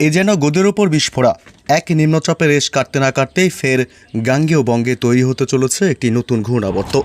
এ যেন গোদের ওপর বিস্ফোরা এক নিম্নচাপের রেশ কাটতে না কাটতেই ফের গাঙ্গেয় বঙ্গে তৈরি হতে চলেছে একটি নতুন ঘূর্ণাবর্ত।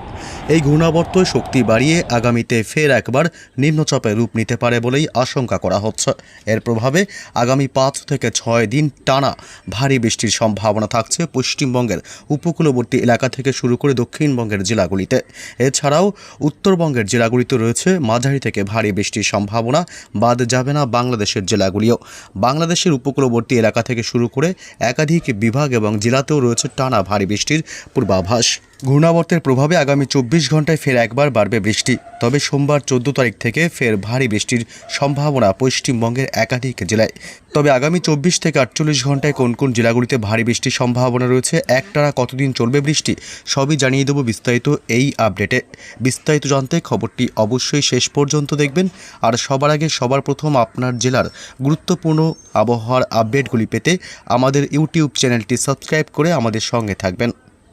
এই ঘূর্ণাবর্ত শক্তি বাড়িয়ে আগামীতে ফের একবার নিম্নচাপের রূপ নিতে পারে বলেই আশঙ্কা করা হচ্ছে। এর প্রভাবে আগামী পাঁচ থেকে ছয় দিন টানা ভারী বৃষ্টির সম্ভাবনা থাকছে পশ্চিমবঙ্গের উপকূলবর্তী এলাকা থেকে শুরু করে দক্ষিণবঙ্গের জেলাগুলিতে। এছাড়াও উত্তরবঙ্গের জেলাগুলিতে রয়েছে মাঝারি থেকে ভারী বৃষ্টির সম্ভাবনা। বাদ যাবে না বাংলাদেশের জেলাগুলিও। বাংলাদেশের উপকূলবর্তী এলাকা থেকে শুরু করে একাধিক বিভাগ এবং জেলাতেও রয়েছে টানা ভারী বৃষ্টির পূর্বাভাস। ঘূর্ণাবর্তের প্রভাবে আগামী চব্বিশ ঘন্টায় ফের একবার বাড়বে বৃষ্টি। তবে সোমবার চোদ্দ তারিখ থেকে ফের ভারী বৃষ্টির সম্ভাবনা পশ্চিমবঙ্গের একাধিক জেলায়। তবে আগামী চব্বিশ থেকে আটচল্লিশ ঘন্টায় কোন কোন জেলাগুলিতে ভারী বৃষ্টির সম্ভাবনা রয়েছে, একটানা কতদিন চলবে বৃষ্টি, সবই জানিয়ে দেবো বিস্তারিত এই আপডেটে। বিস্তারিত জানতে খবরটি অবশ্যই শেষ পর্যন্ত দেখবেন। আর সবার আগে সবার প্রথম আপনার জেলার গুরুত্বপূর্ণ আবহাওয়ার আপডেটগুলি পেতে আমাদের ইউটিউব চ্যানেলটি সাবস্ক্রাইব করে আমাদের সঙ্গে থাকবেন।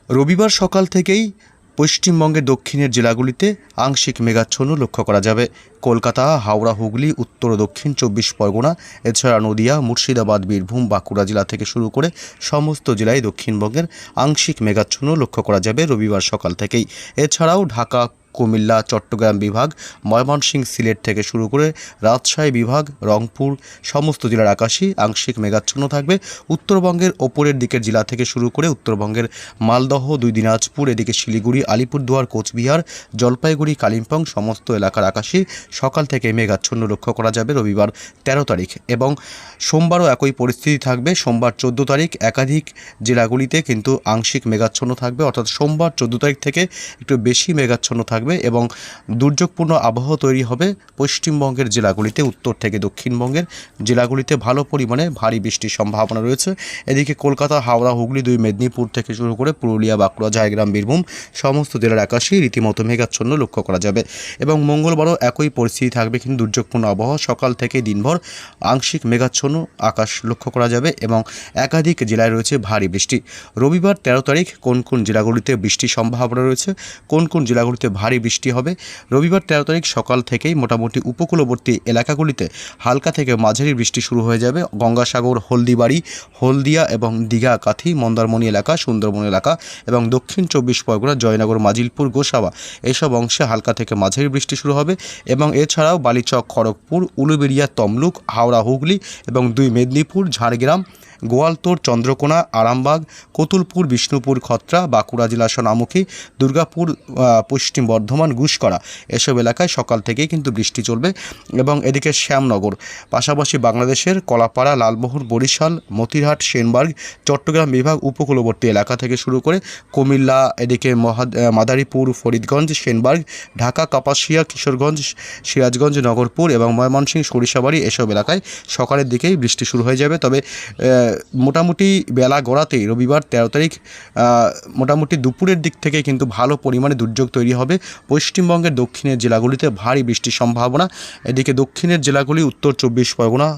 রবিবার সকাল থেকেই পশ্চিমবঙ্গের দক্ষিণের জেলাগুলিতে আংশিক মেঘাচ্ছন্ন লক্ষ্য করা যাবে। কলকাতা, হাওড়া, হুগলি, উত্তর দক্ষিণ চব্বিশ পরগনা, এছাড়া নদিয়া, মুর্শিদাবাদ, বীরভূম, বাঁকুড়া জেলা থেকে শুরু করে সমস্ত জেলায় দক্ষিণবঙ্গের আংশিক মেঘাচ্ছন্ন লক্ষ্য করা যাবে রবিবার সকাল থেকেই। এছাড়াও ঢাকা কুমিল্লা, চট্টগ্রাম বিভাগ, ময়মনসিংহ সিলেট থেকে শুরু করে রাজশাহী বিভাগ, রংপুর, সমস্ত জেলার আকাশই আংশিক মেঘাচ্ছন্ন থাকবে। উত্তরবঙ্গের ওপরের দিকের জেলা থেকে শুরু করে উত্তরবঙ্গের মালদহ, দুই দিনাজপুর, এদিকে শিলিগুড়ি, আলিপুরদুয়ার, কোচবিহার, জলপাইগুড়ি, কালিম্পং সমস্ত এলাকার আকাশই সকাল থেকে মেঘাচ্ছন্ন লক্ষ্য করা যাবে রবিবার তেরো তারিখ এবং সোমবারও একই পরিস্থিতি থাকবে। সোমবার চোদ্দ তারিখ একাধিক জেলাগুলিতে কিন্তু আংশিক মেঘাচ্ছন্ন থাকবে, অর্থাৎ সোমবার চোদ্দ তারিখ থেকে একটু বেশি মেঘাচ্ছন্ন থাকবে। এবং দুর্যোগপূর্ণ আবহাওয়া তৈরি হবে পশ্চিমবঙ্গের জেলাগুলিতে, উত্তর থেকে দক্ষিণবঙ্গের জেলাগুলিতে ভালো পরিমাণে ভারী বৃষ্টির সম্ভাবনা রয়েছে। এদিকে কলকাতা, হাওড়া, হুগলি, দুই মেদিনীপুর থেকে শুরু করে পুরুলিয়া, বাঁকুড়া, ঝাড়গ্রাম, বীরভূম সমস্ত জেলার আকাশেই রীতিমতো মেঘাচ্ছন্ন লক্ষ্য করা যাবে এবং মঙ্গলবারও একই পরিস্থিতি থাকবে কিন্তু দুর্যোগপূর্ণ আবহাওয়া সকাল থেকে দিনভর আংশিক মেঘাচ্ছন্ন আকাশ লক্ষ্য করা যাবে এবং একাধিক জেলায় রয়েছে ভারী বৃষ্টি। রবিবার তেরো তারিখ কোন কোন জেলাগুলিতে বৃষ্টির সম্ভাবনা রয়েছে, কোন কোন জেলাগুলিতে ভারী বৃষ্টি হবে। রবিবার তেরো তারিখ সকাল থেকেই মোটামুটি উপকূলবর্তী এলাকাগুলিতে হালকা থেকে মাঝারি বৃষ্টি শুরু হয়ে যাবে। গঙ্গাসাগর, হলদিবাড়ি, হলদিয়া এবং দীঘা, কাথি, মন্দারমণি এলাকা, সুন্দরবন এলাকা এবং দক্ষিণ চব্বিশ পরগনা, জয়নগর, মাজিলপুর, গোসাবা এসব অংশে হালকা থেকে মাঝারি বৃষ্টি শুরু হবে এবং এছাড়াও বালিচক, খড়গপুর, উলুবেড়িয়া, তমলুক, হাওড়া, হুগলি এবং দুই মেদিনীপুর, ঝাড়গ্রাম গোয়ালতোর চন্দ্রকোনা, আরামবাগ, কতুলপুর, বিষ্ণুপুর, খত্রা, বাঁকুড়া জেলা সোনামুখী, দুর্গাপুর পশ্চিম বর্ধমান গুসকরা এসব এলাকায় সকাল থেকেই কিন্তু বৃষ্টি চলবে এবং এদিকে শ্যামনগর। পাশাপাশি বাংলাদেশের কলাপাড়া লালমোহর বরিশাল, মতিরহাট, সেনবার্গ, চট্টগ্রাম বিভাগ উপকূলবর্তী এলাকা থেকে শুরু করে কুমিল্লা, এদিকে মাদারীপুর, ফরিদগঞ্জ, সেনবার্গ, ঢাকা, কাপাসিয়া, কিশোরগঞ্জ, সিরাজগঞ্জ, নগরপুর এবং ময়মনসিংহ, সরিষাবাড়ি এসব এলাকায় সকালের দিকেই বৃষ্টি শুরু হয়ে যাবে। তবে মোটামুটি বেলা গড়াতেই রবিবার তেরো তারিখ মোটামুটি দুপুরের দিক থেকে কিন্তু ভালো পরিমাণে দুর্যোগ তৈরি হবে। পশ্চিমবঙ্গের দক্ষিণের জেলাগুলিতে ভারী বৃষ্টির সম্ভাবনা। এদিকে দক্ষিণের জেলাগুলি উত্তর চব্বিশ পরগনা,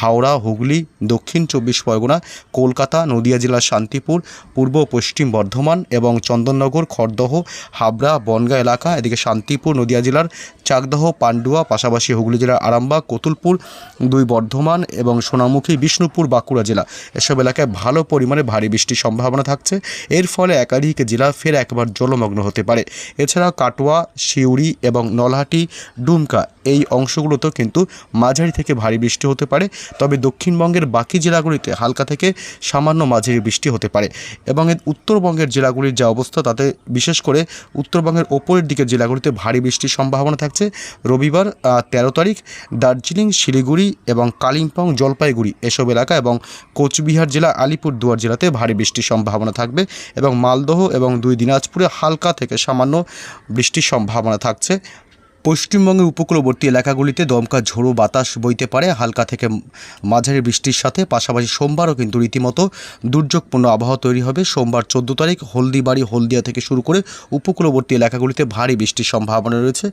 হাওড়া, হুগলি, দক্ষিণ চব্বিশ পরগনা, কলকাতা, নদিয়া জেলার শান্তিপুর, পূর্ব পশ্চিম বর্ধমান এবং চন্দননগর, খড়দহ, হাবড়া, বনগাঁ এলাকা, এদিকে শান্তিপুর, নদিয়া জেলার চাকদহ, পান্ডুয়া, পাশাপাশি হুগলি জেলার আরামবাগ, কতুলপুর, দুই বর্ধমান এবং সোনামুখী, বিষ্ণুপুর, বাঁকুড়া জেলা। এসব এলাকায় ভালো পরিমাণে ভারী বৃষ্টির সম্ভাবনা থাকছে। এর ফলে একাধিক জেলা ফের একবার জলমগ্ন হতে পারে। এছাড়া কাটোয়া, সিউড়ি এবং নলহাটি, ডুমকা এই অংশগুলোতেও কিন্তু মাঝারি থেকে ভারী বৃষ্টি হতে পারে। তবে দক্ষিণবঙ্গের বাকি জেলাগুলিতে হালকা থেকে সামান্য মাঝারি বৃষ্টি হতে পারে এবং এর উত্তরবঙ্গের জেলাগুলির যা অবস্থা তাতে বিশেষ করে উত্তরবঙ্গের ওপরের দিকের জেলাগুলিতে ভারী বৃষ্টির সম্ভাবনা থাকছে। রবিবার তেরো তারিখ, দার্জিলিং, শিলিগুড়ি এবং কালিম্পং, জলপাইগুড়ি এসব এলাকা এবং কোচবিহার জেলা আলিপুর দুয়ার জেলাতে ভারী বৃষ্টির সম্ভাবনা থাকবে এবং মালদহ এবং দুই দিনাজপুরে হালকা থেকে সামান্য বৃষ্টির সম্ভাবনা থাকছে। পশ্চিমবঙ্গের উপকূলবর্তী এলাকাগুলিতে দমকা ঝোড়ো বাতাস বইতে পারে। হালকা থেকে মাঝারি বৃষ্টির সাথে পাশাপাশি সোমবারও কিন্তু রীতিমতো দুর্যোগপূর্ণ আবহাওয়া তৈরি হবে। সোমবার চোদ্দ তারিখ হলদিবাড়ি, হলদিয়া থেকে শুরু করে উপকূলবর্তী এলাকাগুলিতে ভারী বৃষ্টির সম্ভাবনা রয়েছে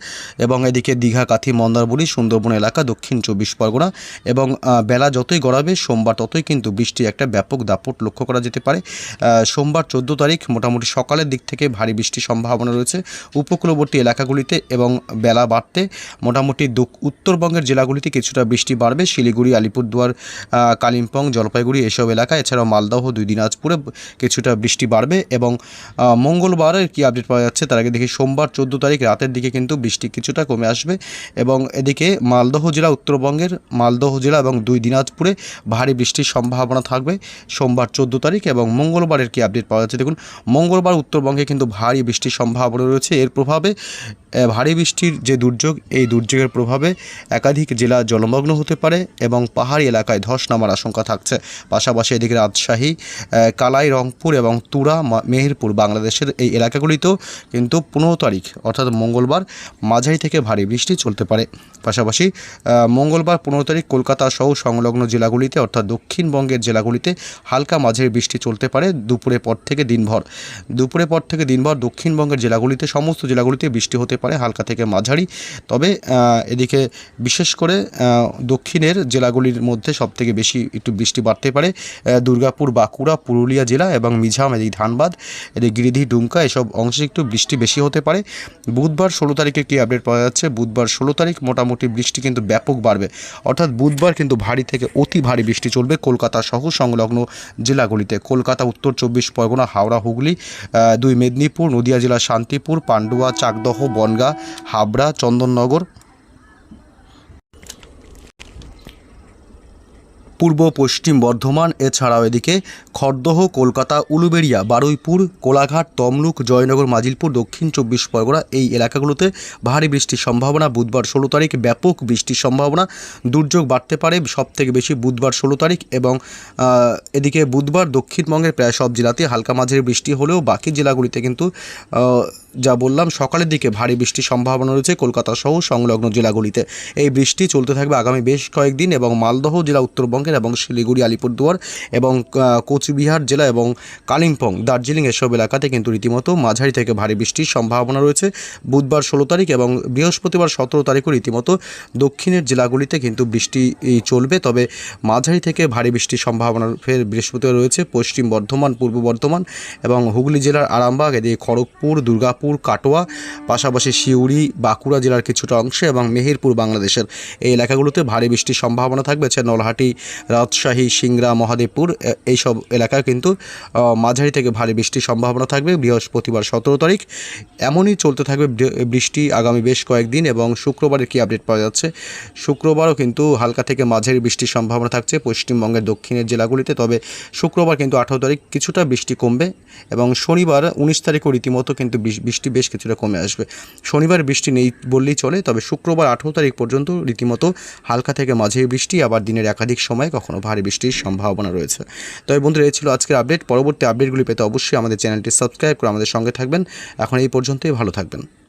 এবং এদিকে দীঘা, কাথি, মন্দারমণি, সুন্দরবন এলাকা, দক্ষিণ চব্বিশ পরগনা এবং বেলা যতই গড়াবে, সোমবার ততই কিন্তু বৃষ্টির একটা ব্যাপক দাপট লক্ষ্য করা যেতে পারে। সোমবার চোদ্দ তারিখ মোটামুটি সকালের দিক থেকে ভারী বৃষ্টির সম্ভাবনা রয়েছে। উপকূলবর্তী এলাকাগুলিতে এবং বেলা বেলা বাড়তে মোটামুটি উত্তরবঙ্গের জেলাগুলিতে কিছুটা বৃষ্টি বাড়বে। শিলিগুড়ি, আলিপুরদুয়ার কালিম্পং, জলপাইগুড়ি এসব এলাকায়, এছাড়াও মালদহ দুই দিনাজপুরে কিছুটা বৃষ্টি বাড়বে এবং মঙ্গলবারের কি আপডেট পাওয়া যাচ্ছে তার আগে দেখি সোমবার চোদ্দ তারিখ রাতের দিকে কিন্তু বৃষ্টি কিছুটা কমে আসবে এবং এদিকে মালদহ জেলা, উত্তরবঙ্গের মালদহ জেলা এবং দুই দিনাজপুরে ভারী বৃষ্টির সম্ভাবনা থাকবে সোমবার চোদ্দ তারিখ এবং মঙ্গলবারের কি আপডেট পাওয়া যাচ্ছে দেখুন, মঙ্গলবার উত্তরবঙ্গে কিন্তু ভারী বৃষ্টির সম্ভাবনা রয়েছে। এর প্রভাবে ভারী বৃষ্টির যে দুর্যোগ, এই দুর্যোগের প্রভাবে একাধিক জেলা জলমগ্ন হতে পারে এবং পাহাড়ি এলাকায় ধস নামার আশঙ্কা থাকছে। পাশাপাশি এদিকে রাজশাহী কালাই, রংপুর এবং তুরা মেহেরপুর বাংলাদেশের এই এলাকাগুলিতেও কিন্তু পনেরো তারিখ, অর্থাৎ মঙ্গলবার, মাঝারি থেকে ভারী বৃষ্টি চলতে পারে। পাশাপাশি মঙ্গলবার পনেরো তারিখ কলকাতা সহ সংলগ্ন জেলাগুলিতে, অর্থাৎ দক্ষিণবঙ্গের জেলাগুলিতে হালকা মাঝারি বৃষ্টি চলতে পারে দুপুরের পর থেকে দিনভর। দুপুরের পর থেকে দিনভর দক্ষিণবঙ্গের জেলাগুলিতে, সমস্ত জেলাগুলিতে বৃষ্টি হতে পারে, হালকা থেকে মাঝারি তবে এদিকে বিশেষ করে দক্ষিণের জেলাগুলির মধ্যে সবথেকে বেশি একটু বৃষ্টি বাড়তে পারে দুর্গাপুর, বাঁকুড়া, পুরুলিয়া জেলা এবং মিঝাম এদিকে ধানবাদ, এদিকে গিরিধি, ডুমকা এসব অংশে একটু বৃষ্টি বেশি হতে পারে। বুধবার ষোলো তারিখে কি আপডেট পাওয়া যাচ্ছে, বুধবার ষোলো তারিখ মোটামুটি বৃষ্টি কিন্তু ব্যাপক বাড়বে। অর্থাৎ বুধবার কিন্তু ভারী থেকে অতি ভারী বৃষ্টি চলবে কলকাতা সহ সংলগ্ন জেলাগুলিতে। কলকাতা, উত্তর চব্বিশ, পরগনা, হাওড়া, হুগলি দুই মেদিনীপুর, নদিয়া জেলা শান্তিপুর, পান্ডুয়া, চাকদহ, বনগাঁ, হাবড়া চন্দননগর। পূর্ব পশ্চিম বর্ধমান, এছাড়াও এদিকে খড়দহ, কলকাতা, উলুবেড়িয়া, বারুইপুর, কোলাঘাট, তমলুক, জয়নগর, মাজিলপুর, দক্ষিণ চব্বিশ পরগনা এই এলাকাগুলোতে ভারী বৃষ্টির সম্ভাবনা। বুধবার ষোলো তারিখ ব্যাপক বৃষ্টির সম্ভাবনা। দুর্যোগ বাড়তে পারে সব থেকে বেশি বুধবার ষোলো তারিখ এবং এদিকে বুধবার দক্ষিণবঙ্গের প্রায় সব জেলাতে হালকা মাঝের বৃষ্টি হলেও বাকি জেলাগুলিতে কিন্তু যা বললাম, সকালের দিকে ভারী বৃষ্টির সম্ভাবনা রয়েছে কলকাতা সহ সংলগ্ন জেলাগুলিতে। এই বৃষ্টি চলতে থাকবে আগামী বেশ কয়েকদিন এবং মালদহ জেলা, উত্তরবঙ্গের এবং শিলিগুড়ি, আলিপুরদুয়ার এবং কোচবিহার জেলা এবং কালিম্পং, দার্জিলিং এসব এলাকাতে কিন্তু রীতিমতো মাঝারি থেকে ভারী বৃষ্টির সম্ভাবনা রয়েছে। বুধবার ষোলো তারিখ এবং বৃহস্পতিবার সতেরো তারিখও রীতিমতো দক্ষিণের জেলাগুলিতে কিন্তু বৃষ্টি চলবে। তবে মাঝারি থেকে ভারী বৃষ্টির সম্ভাবনা ফের বৃহস্পতিবার রয়েছে। পশ্চিম বর্ধমান, পূর্ব বর্ধমান এবং হুগলি জেলার আরামবাগ, এদিকে খড়গপুর, দুর্গাপুর কাটোয়া, পাশাপাশি সিউড়ি, বাঁকুড়া জেলার কিছুটা অংশে এবং মেহেরপুর বাংলাদেশের এই এলাকাগুলোতে ভারী বৃষ্টির সম্ভাবনা থাকবে। নলহাটি, রাজশাহী, সিংড়া, মহাদেবপুর এইসব এলাকায় কিন্তু মাঝারি থেকে ভারী বৃষ্টির সম্ভাবনা থাকবে বৃহস্পতিবার সতেরো তারিখ। এমনই চলতে থাকবে বৃষ্টি আগামী বেশ কয়েকদিন এবং শুক্রবারের কি আপডেট পাওয়া যাচ্ছে? শুক্রবারও কিন্তু হালকা থেকে মাঝারি বৃষ্টির সম্ভাবনা থাকছে পশ্চিমবঙ্গের দক্ষিণের জেলাগুলিতে, তবে শুক্রবার কিন্তু আঠারো তারিখ কিছুটা বৃষ্টি কমবে এবং শনিবার উনিশ তারিখও রীতিমতো কিন্তু বৃষ্টি বেশ কিছুটা কমে আসবে। শনিবার বৃষ্টি নেই বললেই চলে, তবে শুক্রবার আঠেরো তারিখ পর্যন্ত রীতিমতো হালকা থেকে মাঝেই বৃষ্টি, আবার দিনের একাধিক সময় কখনো ভারী বৃষ্টির সম্ভাবনা রয়েছে। তবে বন্ধুরা এই ছিল আজকের আপডেট। পরবর্তী আপডেটগুলি পেতে অবশ্যই আমাদের চ্যানেলটি সাবস্ক্রাইব করে আমাদের সঙ্গে থাকবেন। এখন এই পর্যন্তই, ভালো থাকবেন।